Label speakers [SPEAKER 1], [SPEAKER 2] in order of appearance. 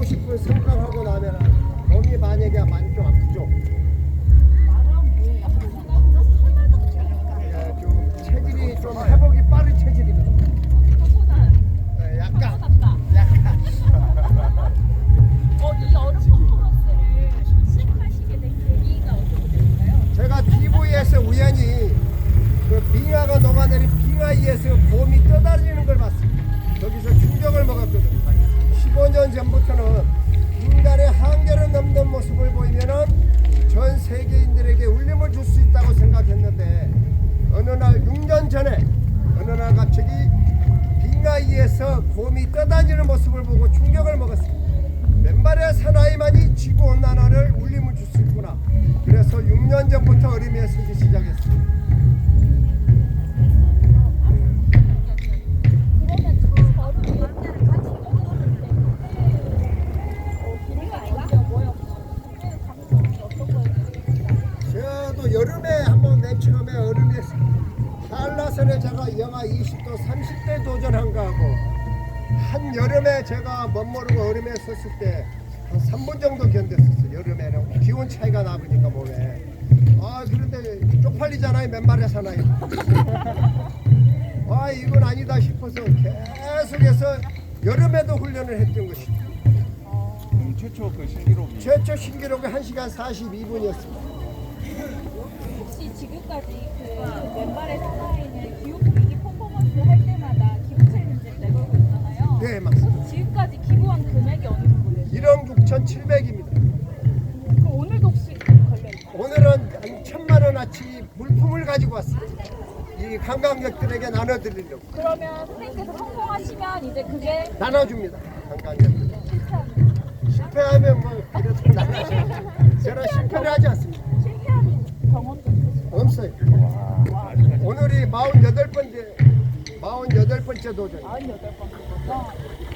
[SPEAKER 1] 150분 승강하고 나면 몸이 만약에 만좀 네, 아프죠? 체질이 좀 회복이 빠른 체질입니다. 네, 우연히 그 빙하가 녹아내린 빙하에서 봄이 떠다. 년 전부터는 인간의 한계를 넘는 모습을 보이면 전 세계인들에게 울림을 줄 수 있다고 생각했는데 어느 날 6년 전에 어느 날 갑자기 빙하이에서 곰이 떠다니는 모습을 보고 충격을 먹었습니다. 맨발의 사나이만이 지구온난화를 울림을 줄 수 있구나. 그래서 6년 전부터 어림이 쓰기 시작했습니다. 저도 여름에 한번 맨 처음에 얼음에 한라산에 제가 영하 20도 30대 도전한 거하고 한 여름에 제가 멋모르고 얼음에 섰을 때 한 3분 정도 견뎠었어요. 여름에는 기온 차이가 나보니까 몸에. 아 그런데 쪽팔리잖아요 맨발의 사나이 아 이건 아니다 싶어서 계속해서 여름에도 훈련을 했던 것이죠.
[SPEAKER 2] 음,
[SPEAKER 3] 최초 그 신기록이?
[SPEAKER 1] 최초 신기록이 1시간 42분이었습니다
[SPEAKER 2] 혹시 지금까지 그 맨발의 사나이는 기후 위기 퍼포먼스 할 때마다 기부 챌린지를 내걸고 있잖아요.
[SPEAKER 1] 네 맞습니다
[SPEAKER 2] 지금까지 기부한 금액이 어느 정도 되세요? 1억
[SPEAKER 1] 6,700입니다
[SPEAKER 2] 그럼 오늘도 혹시 걸려있나요? 오늘은
[SPEAKER 1] 한 천만 원어치 물품을 가지고 왔습니다. 이 관광객들에게 나눠드리려고
[SPEAKER 2] 그러면 선생님께서 성공하시면 이제 그게
[SPEAKER 1] 나눠줍니다. 관광객들
[SPEAKER 2] 실패합니다.
[SPEAKER 1] 실패하면 뭐 그래도 나눠줘요. 저는 실패를 하지 않습니다. 오늘이 48번째 48번째 도전.
[SPEAKER 2] 48번 그거죠.